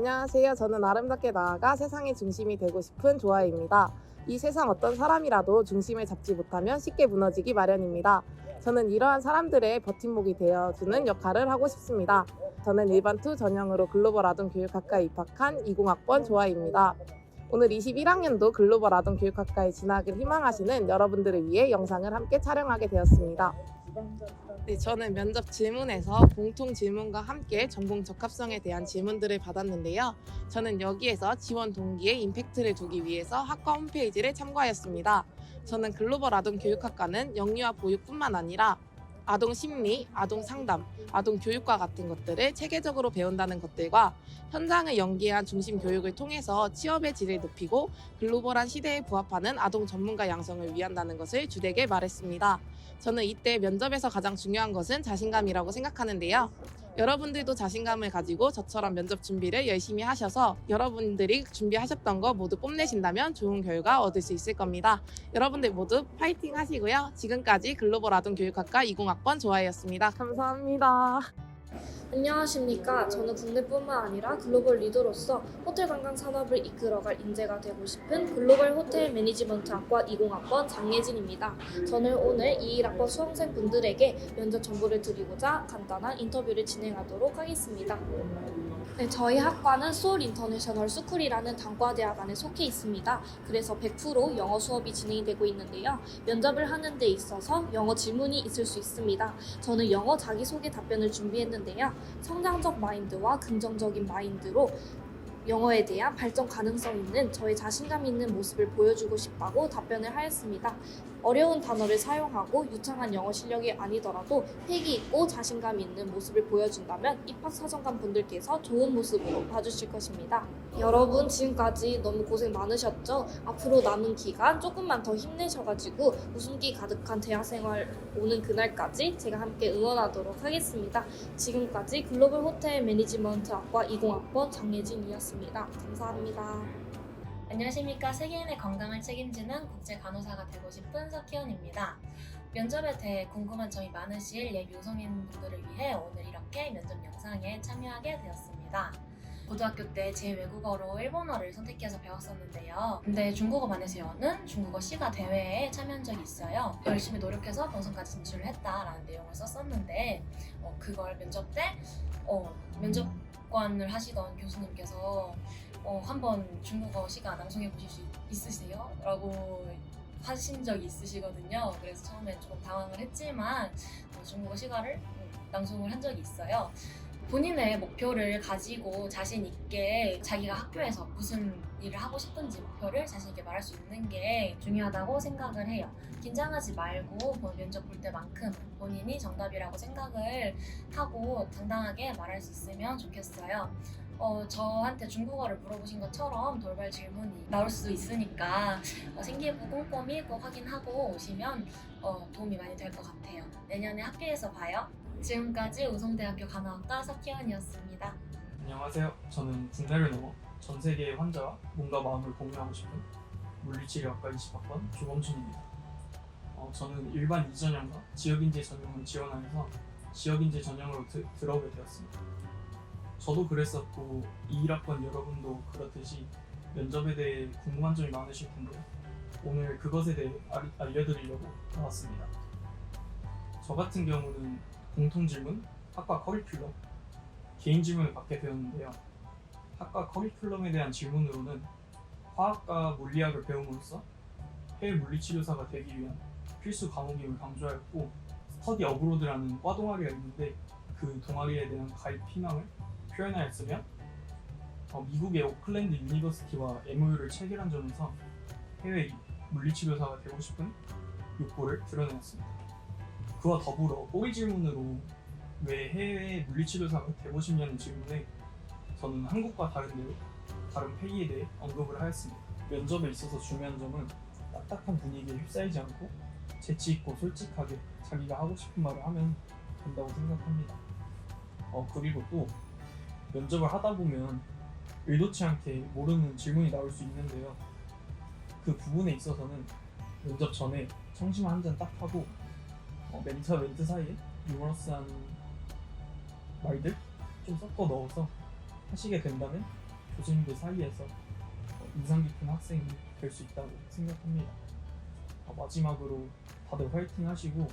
안녕하세요. 저는 아름답게 나아가 세상의 중심이 되고 싶은 조아입니다. 이 세상 어떤 사람이라도 중심을 잡지 못하면 쉽게 무너지기 마련입니다. 저는 이러한 사람들의 버팀목이 되어주는 역할을 하고 싶습니다. 저는 일반 투 전형으로 글로벌 아동 교육학과에 입학한 20학번 조아입니다. 오늘 21학년도 글로벌 아동 교육학과에 진학을 희망하시는 여러분들을 위해 영상을 함께 촬영하게 되었습니다. 네, 저는 면접 질문에서 공통 질문과 함께 전공 적합성에 대한 질문들을 받았는데요. 저는 여기에서 지원 동기에 임팩트를 두기 위해서 학과 홈페이지를 참고하였습니다. 저는 글로벌 아동 교육학과는 영유아 보육뿐만 아니라 아동 심리, 아동 상담, 아동 교육과 같은 것들을 체계적으로 배운다는 것들과 현장을 연계한 중심 교육을 통해서 취업의 질을 높이고 글로벌한 시대에 부합하는 아동 전문가 양성을 위한다는 것을 주되게 말했습니다. 저는 이때 면접에서 가장 중요한 것은 자신감이라고 생각하는데요. 여러분들도 자신감을 가지고 저처럼 면접 준비를 열심히 하셔서 여러분들이 준비하셨던 거 모두 뽐내신다면 좋은 결과 얻을 수 있을 겁니다. 여러분들 모두 파이팅 하시고요. 지금까지 글로벌 아동교육학과 20학번 조아이였습니다. 감사합니다. 안녕하십니까. 저는 국내뿐만 아니라 글로벌 리더로서 호텔 관광 산업을 이끌어갈 인재가 되고 싶은 글로벌 호텔 매니지먼트 학과 20학번 장예진입니다. 저는 오늘 21학번 수험생 분들에게 면접 정보를 드리고자 간단한 인터뷰를 진행하도록 하겠습니다. 네, 저희 학과는 소울 인터내셔널 스쿨이라는 단과 대학 안에 속해 있습니다. 그래서 100% 영어 수업이 진행이 되고 있는데요. 면접을 하는 데 있어서 영어 질문이 있을 수 있습니다. 저는 영어 자기소개 답변을 준비했는데요. 성장적 마인드와 긍정적인 마인드로 영어에 대한 발전 가능성 있는 저의 자신감 있는 모습을 보여주고 싶다고 답변을 하였습니다. 어려운 단어를 사용하고 유창한 영어 실력이 아니더라도 패기 있고 자신감 있는 모습을 보여준다면 입학 사정관 분들께서 좋은 모습으로 봐주실 것입니다. 여러분 지금까지 너무 고생 많으셨죠? 앞으로 남은 기간 조금만 더 힘내셔가지고 웃음기 가득한 대학생활 오는 그날까지 제가 함께 응원하도록 하겠습니다. 지금까지 글로벌 호텔 매니지먼트 학과 20학번 장예진이었습니다. 감사합니다. 안녕하십니까. 세계인의 건강을 책임지는 국제 간호사가 되고 싶은 석희연입니다. 면접에 대해 궁금한 점이 많으실 예비 우성인 분들을 위해 오늘 이렇게 면접 영상에 참여하게 되었습니다. 고등학교 때 제 외국어로 일본어를 선택해서 배웠었는데요. 근데 중국어 반에서는 중국어 시가 대회에 참여한 적이 있어요. 열심히 노력해서 본선까지 진출을 했다라는 내용을 썼었는데 어, 그걸 면접 때 어, 면접관을 하시던 교수님께서 어, 한번 중국어 시가 낭송해 보실 수 있으세요? 라고 하신 적이 있으시거든요. 그래서 처음에 조금 당황을 했지만 어, 중국어 음, 낭송을 한 적이 있어요. 본인의 목표를 가지고 자신 있게 자기가 학교에서 무슨 일을 하고 싶은지 목표를 자신 있게 말할 수 있는 게 중요하다고 생각을 해요. 긴장하지 말고 뭐 면접 볼 때만큼 본인이 정답이라고 생각을 하고 당당하게 말할 수 있으면 좋겠어요. 어, 저한테 중국어를 물어보신 것처럼 돌발 질문이 나올 수 있으니까 어, 생기부 꼼꼼히 꼭 확인하고 오시면 어, 도움이 많이 될 것 같아요. 내년에 학교에서 봐요. 지금까지 우성대학교 간호학과 석희원이었습니다. 안녕하세요. 저는 국내를 넘어 전 세계의 환자와 몸과 마음을 공유하고 싶은 물리치료학과 20학번 조범준입니다. 어, 저는 일반 이전형과 지역인재 전형을 지원하여서 지역인재 전형으로 드, 들어오게 되었습니다. 저도 그랬었고 21학번 여러분도 그렇듯이 면접에 대해 궁금한 점이 많으실 텐데요. 오늘 그것에 대해 알, 알려드리려고 나왔습니다. 저 같은 경우는 공통 질문, 학과 커리큘럼, 개인 질문을 받게 되었는데요. 학과 커리큘럼에 대한 질문으로는 화학과 물리학을 배움으로써 해외 물리치료사가 되기 위한 필수 과목임을 강조하였고 스터디 어브로드라는 과 동아리가 있는데 그 동아리에 대한 가입 희망을 표현하였으며 어, 미국의 오클랜드 유니버시티와 MOU를 체결한 점에서 해외 물리치료사가 되고 싶은 욕구를 드러내었습니다. 그와 더불어 꼬리 질문으로 왜 해외 물리치료사가 되고 싶냐는 질문에 저는 한국과 다른 대로 다른 페이에 대해 언급을 하였습니다. 면접에 있어서 중요한 점은 딱딱한 분위기에 휩싸이지 않고 재치 있고 솔직하게 자기가 하고 싶은 말을 하면 된다고 생각합니다. 어 그리고 또 면접을 하다 보면 의도치 않게 모르는 질문이 나올 수 있는데요. 그 부분에 있어서는 면접 전에 청심 한잔 딱 하고 어, 멘트와 멘트 사이에 유머러스한 말들 좀 섞어 넣어서 하시게 된다면 교수님들 사이에서 어, 인상 깊은 학생이 될 수 있다고 생각합니다. 어, 마지막으로 다들 화이팅 하시고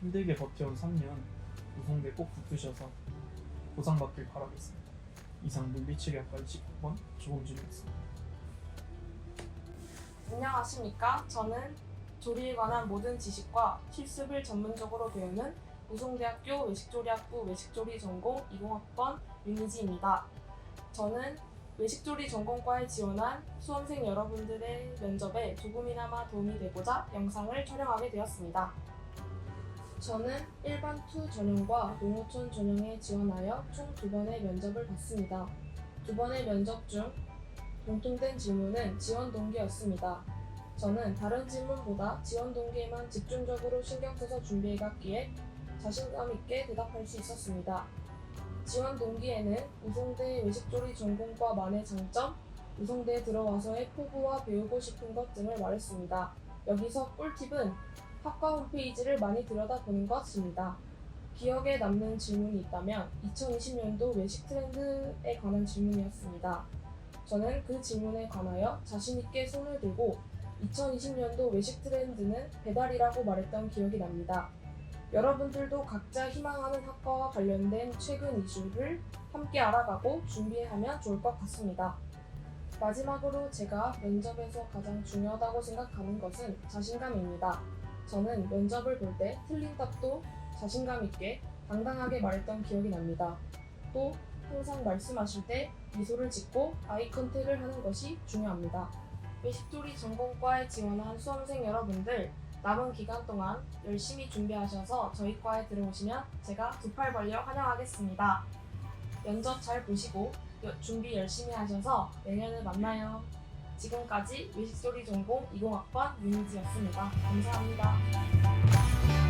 힘들게 버텨온 3년 우성대 꼭 붙으셔서 보상받길 바라겠습니다. 이상 물리치료학과 29번 조범준이었습니다. 안녕하십니까. 저는 조리에 관한 모든 지식과 실습을 전문적으로 배우는 우송대학교 외식조리학부 외식조리 전공 20학번 윤희지입니다. 저는 외식조리 전공과에 지원한 수험생 여러분들의 면접에 조금이나마 도움이 되고자 영상을 촬영하게 되었습니다. 저는 일반 투 전형과 농어촌 전형에 지원하여 총 두 번의 면접을 봤습니다. 두 번의 면접 중 공통된 질문은 지원 동기였습니다. 저는 다른 질문보다 지원 동기에만 집중적으로 신경 써서 준비해 갔기에 자신감 있게 대답할 수 있었습니다. 지원 동기에는 우송대 외식조리 전공과만의 장점, 우송대에 들어와서의 포부와 배우고 싶은 것 등을 말했습니다. 여기서 꿀팁은 학과 홈페이지를 많이 들여다보는 것입니다. 기억에 남는 질문이 있다면 2020년도 외식 트렌드에 관한 질문이었습니다. 저는 그 질문에 관하여 자신있게 손을 들고 2020년도 외식 트렌드는 배달이라고 말했던 기억이 납니다. 여러분들도 각자 희망하는 학과와 관련된 최근 이슈를 함께 알아가고 준비하면 좋을 것 같습니다. 마지막으로 제가 면접에서 가장 중요하다고 생각하는 것은 자신감입니다. 저는 면접을 볼 때 틀린 답도 자신감 있게 당당하게 말했던 기억이 납니다. 또 항상 말씀하실 때 미소를 짓고 아이 컨택을 하는 것이 중요합니다. 외식조리 전공과에 지원한 수험생 여러분들 남은 기간 동안 열심히 준비하셔서 저희 과에 들어오시면 제가 두 팔 벌려 환영하겠습니다. 면접 잘 보시고 여- 준비 열심히 하셔서 내년에 만나요. 지금까지 외식조리 전공 20학번 윤희지였습니다. 감사합니다.